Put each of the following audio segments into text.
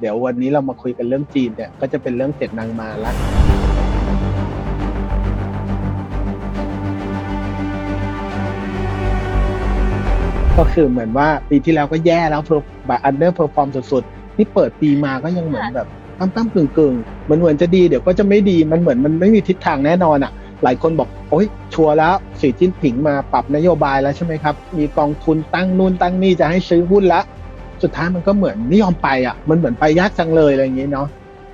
เดี๋ยววันนี้เรามาคุยกันเรื่องจีนเนี่ยก็จะเป็นเรื่องเจ็ดนางมาละก็คือเหมือนว่าปีที่แล้วก็แย่แล้วเพอแบบอันเดอร์เพอร์ฟอร์มสุดๆที่เปิดปีมาก็ยังเหมือนแบบตั้มตั้มกึ่งกึ่งๆมันเหมือนจะดีเดี๋ยวก็จะไม่ดีมันเหมือนมันไม่มีทิศทางแน่นอนอะ หลายคนบอกโอ้ยชัวร์แล้วสีจิ้นผิงมาปรับนโยบายแล้วใช่ไหมครับ มีกองทุนตั้งนู่นตั้งนี่จะให้ซื้อหุ้นละ สุดท้ายมันก็เหมือนไม่ยอมไปอะมันเหมือนไปยากจังเลยอะไรอย่างนี้เนาะ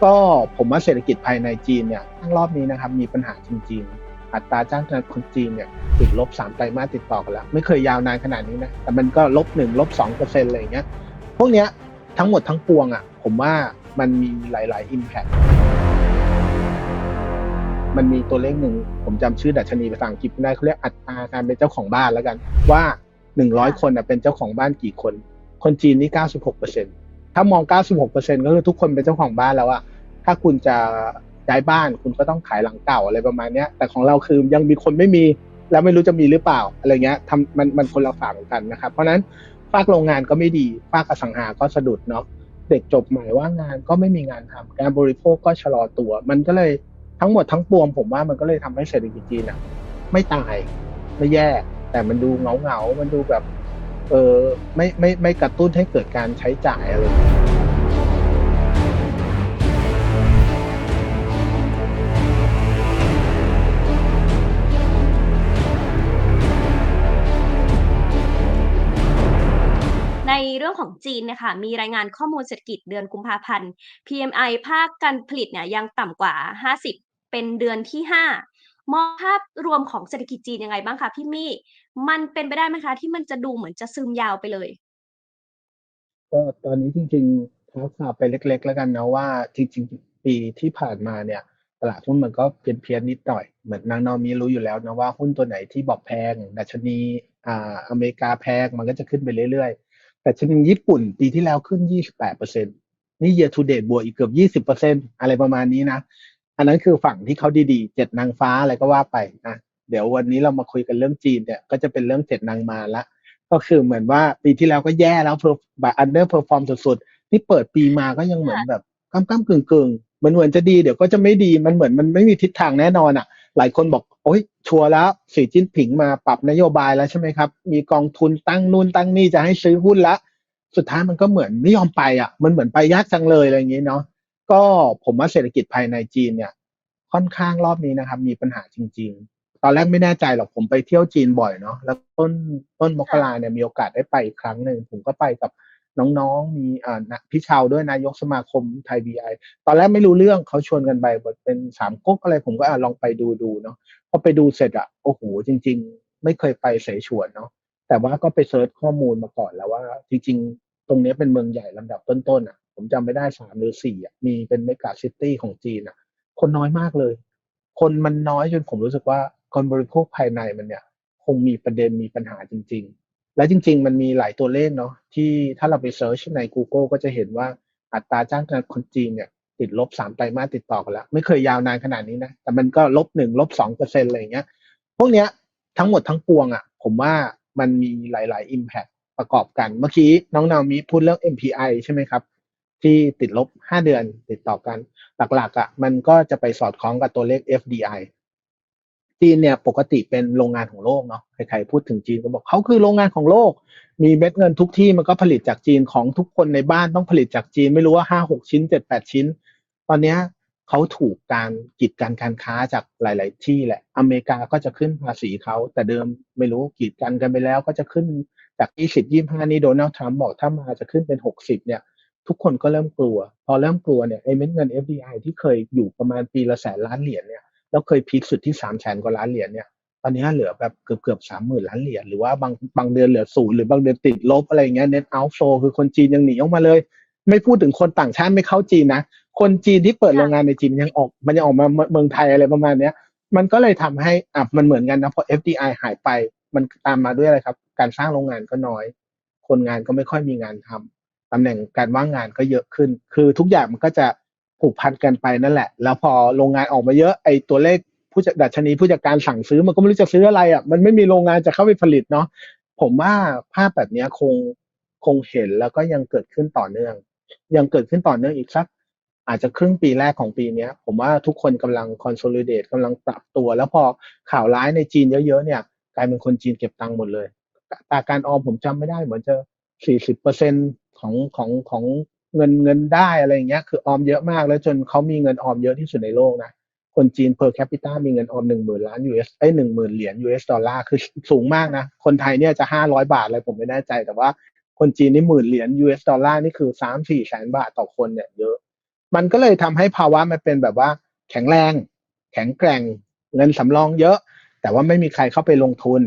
ก็ผมว่าเศรษฐกิจภายในจีนเนี่ยทั้งรอบนี้นะครับมีปัญหาจริงๆ อัตราจ้างงานคนจีนเนี่ยติดลบสามไตรมาสติดต่อกันแล้วไม่เคยยาวนานขนาดนี้นะแต่มันก็ลบหนึ่งลบสองเปอร์เซ็นต์อะไรอย่างเงี้ยพวกเนี้ยทั้งหมดทั้งปวงอะผมว่ามันมีหลาย ๆ impact มันมีตัวเลขหนึ่งผมจำชื่อดัชนีภาษาอังกฤษไม่ได้เขาเรียกอัตราการเป็นเจ้าของบ้านแล้วกัน ว่าหนึ่งร้อยคนน่ะเป็นเจ้าของบ้านกี่คน คนจีนนี่เก้าสิบหกเปอร์เซ็นถ้ามองเก้าสิบหกเปอร์เซ็นก็คือทุกคนเป็นเจ้าของบ้านแล้วอะถ้าคุณจะย้ายบ้านคุณก็ต้องขายหลังเก่าอะไรประมาณเนี้ย แต่ของเราคือยังมีคนไม่มีแล้วไม่รู้จะมีหรือเปล่าอะไรเงี้ยทำมันมันคนละฝั่งกันนะครับ เพราะนั้นภาคโรงงานก็ไม่ดีภาคอสังหาก็สะดุดเนาะเด็กจบใหม่ว่างงานก็ไม่มีงานทำการบริโภคก็ชะลอตัว มันก็เลยทั้งหมดทั้งปวงผมว่ามันก็เลยทำให้เศรษฐกิจจีนอะไม่ตายไม่แย่ แต่มันดูเงาเงามันดูแบบ เออไม่ไม่ไม่กระตุ้นให้เกิดการใช้จ่ายอะไรในเรื่องของจีนเนี่ยค่ะมีรายงานข้อมูลเศรษฐกิจเดือนกุมภาพันธ์ PMI ภาคการผลิตเนี่ยยังต่ำกว่า 50 เป็นเดือนที่ 5 มองภาพรวมของเศรษฐกิจจีนยังไงบ้างคะพี่มี่ มันเป็นไปได้ไหมคะ ที่มันจะดูเหมือนจะซึมยาวไปเลย ก็ตอนนี้จริงๆเท้าข่าวไปเล็ก ๆ แล้วกันนะว่า จริง ๆ ปีที่ผ่านมาเนี่ย ตลาดหุ้นมันก็เพี้ยนเพียนๆนิดหน่อยเหมือนนางนอมีรู้อยู่แล้วนะว่าหุ้นตัวไหนที่บอกแพงดัชนีอ่าอเมริกาแพงมันก็จะขึ้นไปเรื่อยๆแต่ชนีญี่ปุ่นปีที่แล้วขึ้น 28เปอร์เซ็นนี่ year to date บวกอีกเกือบ20เปอร์เซ็นอะไรประมาณนี้นะ อันนั้นคือฝั่งที่เขาดีๆ เจ็ดนางฟ้าอะไรก็ว่าไปนะ เดี๋ยววันนี้เรามาคุยกันเรื่องจีนเนี่ยก็จะเป็นเรื่องเจ็ดนางมาละ ก็คือเหมือนว่าปีที่แล้วก็แย่แล้วแบบอันเดอร์เพอร์ฟอร์มสุดๆที่เปิดปีมาก็ยังเหมือนแบบก้ามก้ามกึ่งกึ่งๆมันเหมือนจะดีเดี๋ยวก็จะไม่ดีมันเหมือนมันไม่มีทิศทางแน่นอนอะ หลายคนบอกโอ้ยชัวร์แล้วสีจิ้นผิงมาปรับนโยบายแล้วใช่ไหมครับ มีกองทุนตั้งนู่นตั้งนี่จะให้ซื้อหุ้นละสุดท้ายมันก็เหมือนไม่ยอมไปอะ มันเหมือนไปยากจังเลยอะไรอย่างนี้เนาะก็ผมว่าเศรษฐกิจภายในจีนเนี่ย ค่อนข้างรอบนี้นะครับ มีปัญหาจริงๆ ตอนแรกไม่แน่ใจหรอกผมไปเที่ยวจีนบ่อยเนาะแล้วต้นต้นมกราเนี่ยมีโอกาสได้ไปอีกครั้งหนึ่งผมก็ไปกับน้องๆ มีอ่านะพี่ชาวด้วยนายกสมาคมไทยบีไอตอนแรกไม่รู้เรื่องเขาชวนกันไปแบบเป็นสามก๊กอะไรผมก็อะลองไปดูดูเนาะพอไปดูเสร็จอะโอ้โหจริง ๆ ไม่เคยไปเสฉวนเนาะแต่ว่าก็ไปเซิร์ชข้อมูลมาก่อนแล้วว่า จริง ๆ ตรงนี้เป็นเมืองใหญ่ลำดับต้นๆอะผมจำไม่ได้สามหรือสี่อะมีเป็นเมกะซิตี้ของจีนอะคนน้อยมากเลย คนมันน้อยจนผมรู้สึกว่า คนบริโภคภายในมันเนี่ย คงมีประเด็นมีปัญหาจริง ๆ และจริง ๆ มันมีหลายตัวเลขเนาะที่ถ้าเราไปเซิร์ชใน Google ก็จะเห็นว่าอัตราจ้างงานคนจีนเนี่ยติดลบสามไตรมาสติดต่อกันแล้ว ไม่เคยยาวนานขนาดนี้นะ แต่มันก็ลบหนึ่งลบสองเปอร์เซ็นต์อะไรเงี้ย พวกเนี้ยทั้งหมดทั้งปวงอะ ผมว่ามันมีหลาย ๆ impact ประกอบกัน เมื่อกี้น้องนามีพูดเรื่อง MPI ใช่ไหมครับ ที่ติดลบ5เดือนติดต่อกัน หลัก ๆอะมันก็จะไปสอดคล้องกับตัวเลข FDI จีนเนี่ยปกติเป็นโรงงานของโลกเนาะใครๆพูดถึงจีนก็บอกเขาคือโรงงานของโลก มีเม็ดเงินทุกที่มันก็ผลิตจากจีนของทุกคนในบ้านต้องผลิตจากจีนไม่รู้ว่าห้าหกชิ้นเจ็ดแปดชิ้น ตอนเนี้ยเขาถูกการกีดกันการค้าจากหลาย ๆ ที่แหละ อเมริกาก็จะขึ้นภาษีเขาแต่เดิมไม่รู้กีดกันกันไปแล้วก็จะขึ้นจาก20 25นี่โดนัลด์ทรัมป์บอกถ้ามาจะขึ้นเป็น60เนี่ย ทุกคนก็เริ่มกลัว พอเริ่มกลัวเนี่ยไอ้เม็ดเงิน FDI ที่เคยอยู่ประมาณปีละแสนล้านเหรียญเนี่ย แล้วเคยพีคสุดที่3แสนกว่าล้านเหรียญเนี่ยตอนนี้เหลือแบบเกือบเกือบสามหมื่นล้านเหรียญหรือว่าบางบางเดือนเหลือศูนย์หรือบางเดือนติดลบอะไรเงี้ย net outflow คือคนจีนยังหนีออกมาเลย ไม่พูดถึงคนต่างชาติไม่เข้าจีนนะ คนจีนที่เปิดโรงงานในจีนยังออก มันยังออกมาเมืองไทยอะไรประมาณเนี้ย มันก็เลยทำให้อะมันเหมือนกันนะพอ FDI หายไปมันตามมาด้วยอะไรครับ การสร้างโรงงานก็น้อย คนงานก็ไม่ค่อยมีงานทำตำแหน่งการว่างงานก็เยอะขึ้น คือทุกอย่างมันก็จะ ผูกพันกันไปนั่นแหละ แล้วพอโรงงานออกมาเยอะไอ้ตัวเลขผู้จัดดัชนีผู้จัดการสั่งซื้อมันก็ไม่รู้จะซื้ออะไรอะมันไม่มีโรงงานจะเข้าไปผลิตเนาะผมว่าภาพแบบนี้คงคงเห็นแล้วก็ยังเกิดขึ้นต่อเนื่อง ยังเกิดขึ้นต่อเนื่องอีกสักอาจจะครึ่งปีแรกของปีเนี้ยผมว่าทุกคนกำลัง consolidate กำลังปรับตัว แล้วพอข่าวร้ายในจีนเยอะๆเนี่ย กลายเป็นคนจีนเก็บตังค์หมดเลยอัตราการออมผมจำไม่ได้เหมือนจะสี่สิบเปอร์เซ็นของของของ เงินเงินได้อะไรอย่างเงี้ยคือออมเยอะมากแล้วจนเขามีเงินออมเยอะที่สุดในโลกนะคนจีน per capita มีเงินออมหนึ่งหมื่นล้าน US เอ้ยหนึ่งหมื่นเหรียญ US ดอลลาร์คือสูงมากนะ คนไทยเนี่ยจะห้าร้อยบาทอะไรผมไม่แน่ใจ แต่ว่าคนจีนนี่หมื่นเหรียญ US ดอลลาร์นี่คือสามสี่แสนบาทต่อคนเนี่ยเยอะ มันก็เลยทำให้ภาวะมันเป็นแบบว่า แข็งแรง แข็งแกร่ง เงินสำรองเยอะ แต่ว่าไม่มีใครเข้าไปลงทุน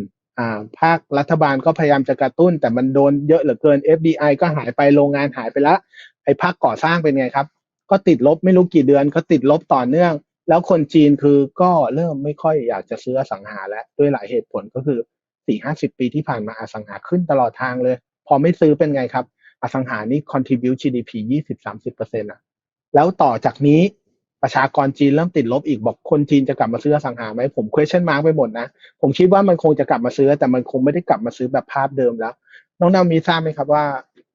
ภาครัฐบาลก็พยายามจะกระตุ้น แต่มันโดนเยอะเหลือเกิน FDI ก็หายไปโรงงานหายไปล้วไอ้ภาคก่อสร้างเป็นไงครับ ก็ติดลบไม่รู้กี่เดือนก็ติดลบต่อเนื่อง แล้วคนจีนคือก็เริ่มไม่ค่อยอยากจะซื้ออสังหาแล้วด้วยหลายเหตุผลก็คือสี่ห้าสิบปีที่ผ่านมาอสังหาขึ้นตลอดทางเลย พอไม่ซื้อเป็นไงครับ อสังหานี่ contribute GDP ยี่สิบสามสิบเปอร์เซ็นต์อะแล้วต่อจากนี้ ประชากรจีนเริ่มติดลบอีกบอกคนจีนจะกลับมาซื้ออสังหาไหมผม question mark ไปหมดนะผมคิดว่ามันคงจะกลับมาซื้อ แต่มันคงไม่ได้กลับมาซื้อแบบภาพเดิมแล้ว น้องนามีทราบไหมครับว่า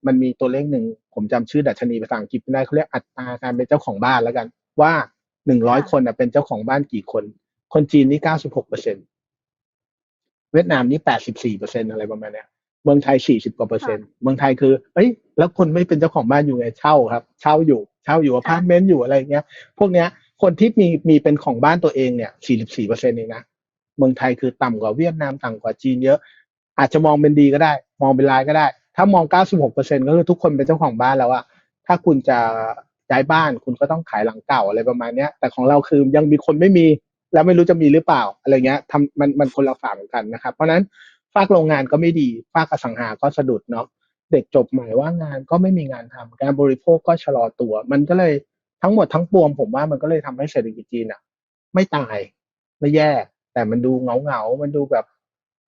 มันมีตัวเลขหนึ่งผมจำชื่อดัชนีภาษาอังกฤษไม่ได้เขาเรียกอัตราการเป็นเจ้าของบ้านแล้วกัน ว่าหนึ่งร้อยคนนะเป็นเจ้าของบ้านกี่คน คนจีนนี่เก้าสิบหกเปอร์เซ็นเวียดนามนี่แปดสิบสี่เปอร์เซ็นอะไรประมาณเนี้ยเมืองไทยสี่สิบกว่าเปอร์เซ็นต์เมืองไทยคือ เอ้ย แล้วคนไม่เป็นเจ้าของบ้านอยู่ไงเช่าครับ เช่าอยู่ เช่าอยู่อพาร์ตเมนต์อยู่อะไรเงี้ย พวกเนี้ย คนที่มีมีเป็นของบ้านตัวเองเนี่ยสี่สิบสี่เปอร์เซ็นต์เองนะ เมืองไทยคือต่ำกว่าเวียดนามต่ำกว่าจีนเยอะ อาจจะมองเป็นดีก็ได้ มองเป็นร้ายก็ได้ ถ้ามองเก้าสิบหกเปอร์เซ็นก็คือทุกคนเป็นเจ้าของบ้านแล้วอะถ้าคุณจะย้ายบ้านคุณก็ต้องขายหลังเก่าอะไรประมาณเนี้ย แต่ของเราคือยังมีคนไม่มีแล้วไม่รู้จะมีหรือเปล่าอะไรเงี้ยทำมันมันคนละฝั่งกันนะครับ เพราะฉะนั้นภาคโรงงานก็ไม่ดีภาคอสังหาก็สะดุดเนาะ เด็กจบใหม่ว่างงานก็ไม่มีงานทำการบริโภคก็ชะลอตัว มันก็เลยทั้งหมดทั้งปวงผมว่ามันก็เลยทำให้เศรษฐกิจจีนอะ ไม่ตายไม่แย่ แต่มันดูเงาเงามันดูแบบ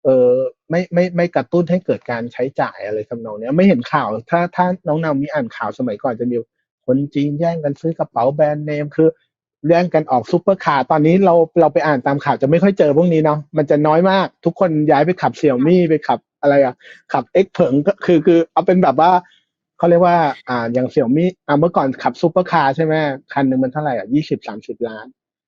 เออไม่ไม่ไม่กระตุ้นให้เกิดการใช้จ่ายอะไรทำนองเนี้ยไม่เห็นข่าว ถ้าถ้าน้องนามีอ่านข่าวสมัยก่อนจะมีคนจีนแย่งกันซื้อกระเป๋าแบรนด์เนมคือแย่งกันออกซุปเปอร์คาร์ตอนนี้เราเราไปอ่านตามข่าวจะไม่ค่อยเจอพวกนี้เนาะมันจะน้อยมาก ทุกคนย้ายไปขับเสี่ยวมี่ไปขับ อะไรอะขับเอ็กเผิงก็คือคือเอาเป็นแบบว่าเขาเรียกว่า อ่าอย่างเสี่ยวมี่อ่าเมื่อก่อนขับซุปเปอร์คาร์ใช่ไหมคันหนึ่งมันเท่าไหร่อะยี่สิบสามสิบล้าน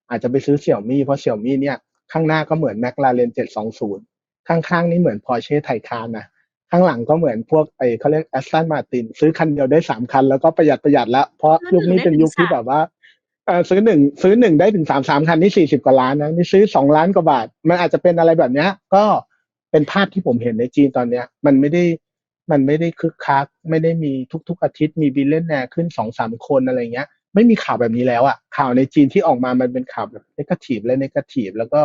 อาจจะไปซื้อเสี่ยวมี่เพราะเสี่ยวมี่เนี่ย ข้างหน้าก็เหมือนแมคลาเรนเจ็ดสองศูนย์ข้างๆนี่เหมือนพอ r เช่ไทคานนะข้างหลังก็เหมือนพวกไอเขาเรียกแอสตันมาตินซื้อคันเดียวได้สามคัน แล้วก็ประหยัดประหยัดแล้วเพราะยุคนี้เป็นยุคที่แบบว่าเออซื้อหนึ่งซื้อหนึ่งได้ถึงสามสามคันนี่สี่สิบกว่าล้านนะนี่ซื้อสองล้านกว่าบาท มันอาจจะเป็นอะไรแบบเนี้ย ก็ เป็นภาพที่ผมเห็นในจีนตอนเนี้ย มันไม่ได้มันไม่ได้คึกคัก ไม่ได้มีทุก ๆ อาทิตย์มีบิลเลนแนร์ขึ้นสองสามคนอะไรเงี้ย ไม่มีข่าวแบบนี้แล้วอะข่าวในจีนที่ออกมามันเป็นข่าวแบบเนกาทีฟและเนกาทีฟแล้วก็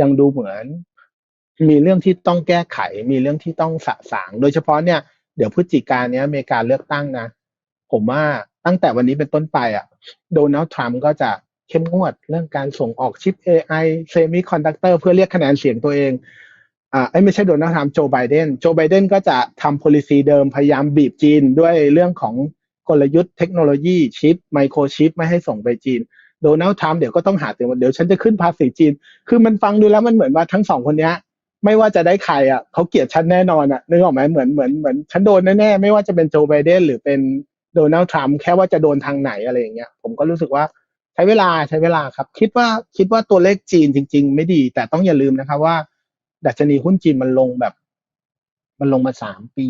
ยังดูเหมือน มีเรื่องที่ต้องแก้ไข มีเรื่องที่ต้องสะสาง โดยเฉพาะเนี่ยเดี๋ยวพฤศจิกาเนี้ยอเมริกาเลือกตั้งนะ ผมว่าตั้งแต่วันนี้เป็นต้นไปอะโดนัลด์ทรัมป์ก็จะเข้มงวดเรื่องการส่งออกชิป AI เซมิคอนดักเตอร์เพื่อเรียกคะแนนเสียงตัวเอง อ่าเอ้ไม่ใช่โดนัลด์ทรัมป์โจไบเดนโจไบเดนก็จะทำ policy เดิมพยายามบีบจีนด้วยเรื่องของกลยุทธ์เทคโนโลยีชิปไมโครชิปไม่ให้ส่งไปจีนโดนัลด์ทรัมป์เดี๋ยวก็ต้องหาเสียงเดี๋ยวฉันจะขึ้นภาษีจีน คือมันฟังดูแล้วมันเหมือนว่าทั้งสองคนนี้ไม่ว่าจะได้ใครอะเขาเกลียดฉันแน่นอนอะนึกออกไหมเหมือนเหมือนเหมือนฉันโดนแน่ๆไม่ว่าจะเป็นโจไบเดนหรือเป็นโดนัลด์ทรัมป์แค่ว่าจะโดนทางไหนอะไรอย่างเงี้ยผมก็รู้สึกว่าใช้เวลาใช้เวลาครับ คิดว่าคิดว่าตัวเลขจีนจริง ๆ ไม่ดี แต่ต้องอย่าลืมนะครับว่า ดัชนีหุ้นจีนมันลงแบบ มันลงมาสามปี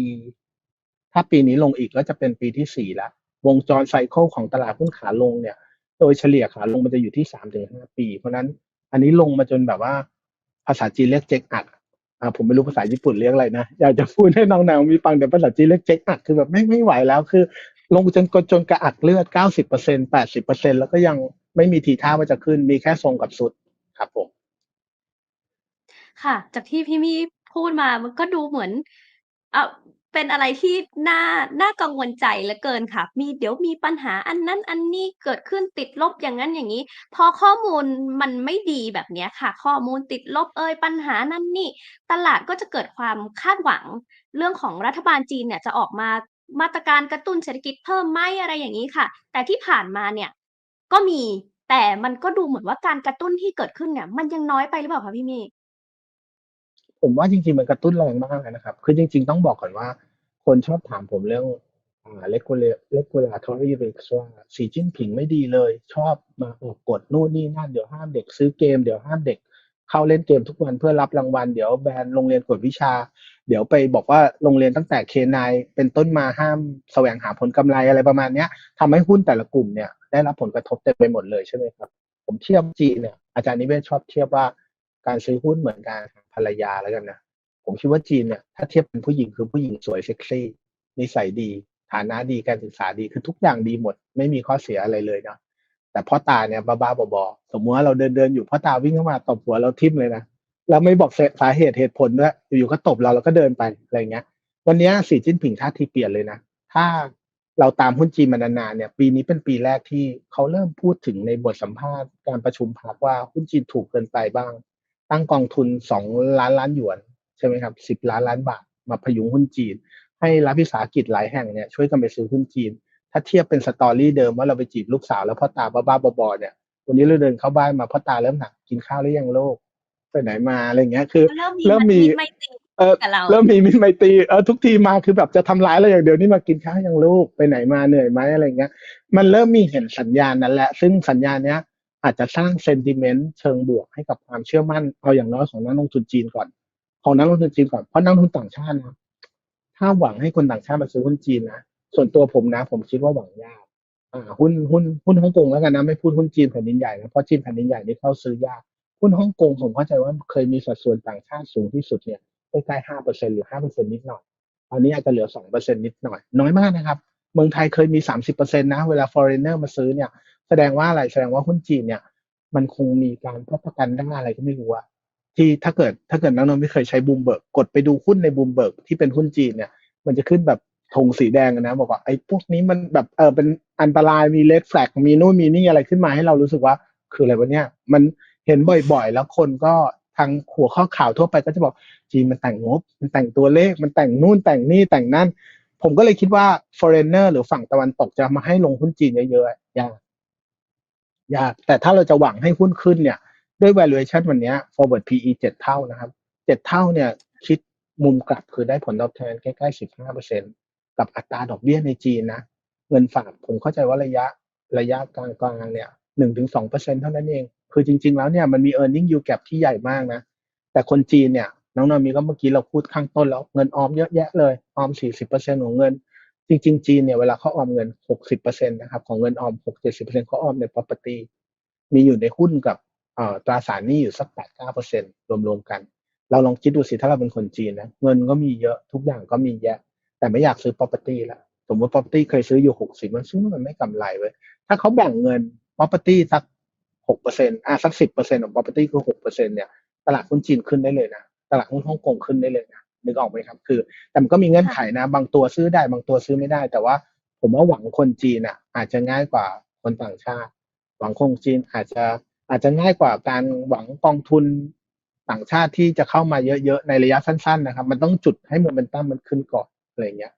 ถ้าปีนี้ลงอีกก็จะเป็นปีที่สี่ละวงจรไซเคิลของตลาดหุ้นขาลงเนี่ย โดยเฉลี่ยขาลงมันจะอยู่ที่สามถึงห้าปี เพราะนั้นอันนี้ลงมาจนแบบว่า ภาษาจีนเรียกเจ๊กอัดอ่าผมไม่รู้ภาษาญี่ปุ่นเรียกอะไรนะอยากจะพูดให้น้องแนวมีฟังแต่ภาษาจีนเรียกเจ๊กอัดคือแบบไม่ไม่ไหวแล้วคือ ลงจนจนกระอักเลือดเก้าสิบเปอร์เซ็นแปดสิบเปอร์เซ็นแล้วก็ยังไม่มีทีท่าว่าจะขึ้นมีแค่ทรงกับสุดครับผม ค่ะ จากที่พี่มี่พูดมามันก็ดูเหมือน เอ่อ เป็นอะไรที่น่า น่ากังวลใจเหลือเกินค่ะ มี เดี๋ยวมีปัญหาอันนั้นอันนี้เกิดขึ้นติดลบอย่างนั้นอย่างนี้ พอข้อมูลมันไม่ดีแบบเนี้ยค่ะ ข้อมูลติดลบเอย ปัญหานั่นนี่ ตลาดก็จะเกิดความคาดหวัง เรื่องของรัฐบาลจีนเนี่ยจะออกมามาตรการกระตุ้นเศรษฐกิจเพิ่มไหมอะไรอย่างนี้ค่ะ แต่ที่ผ่านมาเนี่ย ก็มี แต่มันก็ดูเหมือนว่าการกระตุ้นที่เกิดขึ้นเนี่ย มันยังน้อยไปหรือเปล่าคะพี่มย์ ผมว่าจริงๆมันกระตุ้นแรงมากเลยนะครับ คือจริง ๆ ต้องบอกก่อนว่า คนชอบถามผมเรื่องอ่า regular regulatory risk ว่าสีจิ้นผิงไม่ดีเลย ชอบมาออกกฎนู่นนี่นั่น เดี๋ยวห้ามเด็กซื้อเกม เดี๋ยวห้ามเด็กเข้าเล่นเกมทุกวันเพื่อรับรางวัล เดี๋ยวแบนโรงเรียนกวดวิชา เดี๋ยวไปบอกว่าโรงเรียนตั้งแต่เคนายเป็นต้นมาห้ามแสวงหาผลกำไรอะไรประมาณเนี้ยทำให้หุ้นแต่ละกลุ่มเนี่ยได้รับผลกระทบเต็มไปหมดเลยใช่ไหมครับ ผมเทียบจีเนี่ยอาจารย์นิเวศชอบเทียบว่า การซื้อหุ้นเหมือนการภรรยาแล้วกันนะผมคิดว่าจีนเนี่ยถ้าเทียบเป็นผู้หญิงคือผู้หญิงสวยเซ็กซี่นิสัยดี ฐานะดีการศึกษาดีคือทุกอย่างดีหมด ไม่มีข้อเสียอะไรเลยเนาะแต่พ่อตาเนี่ยบ้าๆบอๆสมมติว่าเราเดินเดินๆอยู่พ่อตาวิ่งเข้ามาตบหัวเราทิ่มเลยนะเราไม่บอกสาเหตุเหตุผลด้วยอยู่ๆก็ตบเราแล้วก็เดินไปอะไรเงี้ย วันนี้สีจิ้นผิงท่าทีเปลี่ยนเลยนะ ถ้าเราตามหุ้นจีนมานานๆเนี่ย ปีนี้เป็นปีแรกที่เขาเริ่มพูดถึงในบทสัมภาษณ์การประชุมพักว่าหุ้นจีนถูกเกินไปบ้าง ตั้งกองทุนสองล้านล้านหยวนใช่ไหมครับสิบล้านล้านบาท มาพยุงหุ้นจีน ให้รัฐวิสาหกิจหลายแห่งเนี่ยช่วยกันไปซื้อหุ้นจีน ถ้าเทียบเป็นสตอรี่เดิมว่าเราไปจีบลูกสาวแล้วพ่อตาบ้าๆบอๆเนี่ยวันนี้เราเดินเข้าบ้านมาพ่อตาเริ่มถามกินข้าวหรือยังโลกไปไหนมาอะไรอย่างเงี้ยคือ เริ่มมีเริ่มมีไมตรีเออกับเราเริ่มมีมิตรไมตรีเออทุกทีมาคือแบบจะทำร้ายเราอย่างเดียวนี่มากินข้าวยังลูกไปไหนมาเหนื่อยไหมอะไรเงี้ย มันเริ่มมีเห็นสัญญาณนั้นแหละ ซึ่งสัญญาณเนี้ย อาจจะสร้างเซนติเมนต์เชิงบวกให้กับความเชื่อมั่นเอาอย่างน้อยของนักลงทุนจีนก่อน ของนักลงทุนจีนก่อนเพราะนักลงทุนต่างชาตินะถ้าหวังให้คนต่างชาติมาซื้อหุ้นจีนนะส่วนตัวผมนะ ผมคิดว่าหวังยากอ่าหุ้นหุ้นหุ้นฮ่องกงแล้วกันนะไม่พูดหุ้นจีนแผ่นดินใหญ่นะเพราะจีนแผ่นดินใหญ่นี่เข้าซื้อยากหุ้นฮ่องกงผมเข้าใจว่าเคยมีสัดส่วนต่างชาติสูงที่สุดเนี่ยใกล้ๆห้าเปอร์เซ็นหรือห้าเปอร์เซ็นนิดหน่อยตอนนี้อาจจะเหลือสองเปอร์เซ็นนิดหน่อย น้อยมากนะครับ เมืองไทยเคยมีสามสิบเปอร์เซ็นนะ เวลา foreigner มาซื้อเนี่ย แสดงว่าอะไรแสดงว่าหุ้นจีนเนี่ย มันคงมีการพัฒกันด้านอะไรก็ไม่รู้อะที่ถ้าเกิดถ้าเกิดนักลงทุนไม่เคยใช้บูมเบิร์กกดไปดูหุ้นในบูมเบิร์กที่เป็นหุ้นจีนเนี่ย มันจะขึ้นแบบธงสีแดงนะ บอกว่าไอ้พวกนี้มันแบบเออเป็นอันตรายมีเลดแฟลกมีนู่นมีนี่อะไรขึ้นมาให้เรารู้สึกว่า คืออะไรวะเนี่ยมันเห็นบ่อยๆ แล้วคนก็ทางหัวข้อข่าวทั่วไปก็จะบอกจีนมันแต่งงบ มันแต่งตัวเลข มันแต่งนู่นแต่งนี่แต่งนั่น ผมก็เลยคิดว่า foreigner หรือฝั่งตะวันตกจะมาให้ลงหุ้นจีนเยอะๆยาก ยาก แต่ถ้าเราจะหวังให้หุ้นขึ้นเนี่ย ด้วย valuation วันนี้ forward PE เจ็ดเท่านะครับเจ็ดเท่าเนี่ยคิดมุมกลับคือได้ผลตอบแทนใกล้ๆสิบห้าเปอร์เซ็นกับอัตราดอกเบี้ยในจีนนะ เงินฝากผมเข้าใจว่าระยะระยะกลางๆเนี่ยหนึ่งถึงสองเปอร์เซ็นเท่านั้นเอง คือจริง ๆ แล้วเนี่ยมันมี earning yield gap ที่ใหญ่มากนะ แต่คนจีนเนี่ยน้องนอมีก็เมื่อกี้เราพูดข้างต้นแล้ว เงินออมเยอะแยะเลย ออมสี่สิบเปอร์เซ็นของเงิน จริงๆ จีนเนี่ยเวลาเขาออมเงินหกสิบเปอร์เซ็นต์นะครับของเงินออมหกเจ็ดสิบเปอร์เซ็นต์เขาออมใน property มีอยู่ในหุ้นกับเอ่อตราสารหนี้อยู่สักแปดเก้าเปอร์เซ็นต์รวมๆกัน เราลองคิดดูสิถ้าเราเป็นคนจีนนะเงินก็มีเยอะทุกอย่างก็มีแยะ แต่ไม่อยากซื้อ property ละสมมติ property เคยซื้ออยู่หกสิบมันซื้อมันไม่กำไรเว้ยถ้าเขาแบ่งเงิน property สักหกเปอร์เซ็นต์อะสักสิบเปอร์เซ็นต์ของ property คือหกเปอร์เซ็นต์เนี่ยตลาดหุ้นจีนขึ้นได้เลยนะตลาดหุ้นฮ่องกงขึ้นได้เลยนะ นึกออกไหมครับ คือ แต่มันก็มีเงื่อนไขนะ บางตัวซื้อได้บางตัวซื้อไม่ได้ แต่ว่าผมว่าหวังคนจีนอะ อาจจะง่ายกว่าคนต่างชาติ หวังคงจีนอาจจะอาจจะง่ายกว่าการหวังกองทุนต่างชาติที่จะเข้ามาเยอะๆในระยะสั้น ๆ นะครับ มันต้องจุดให้โมเมนตัมมันขึ้นก่อนอะไรเงี้ย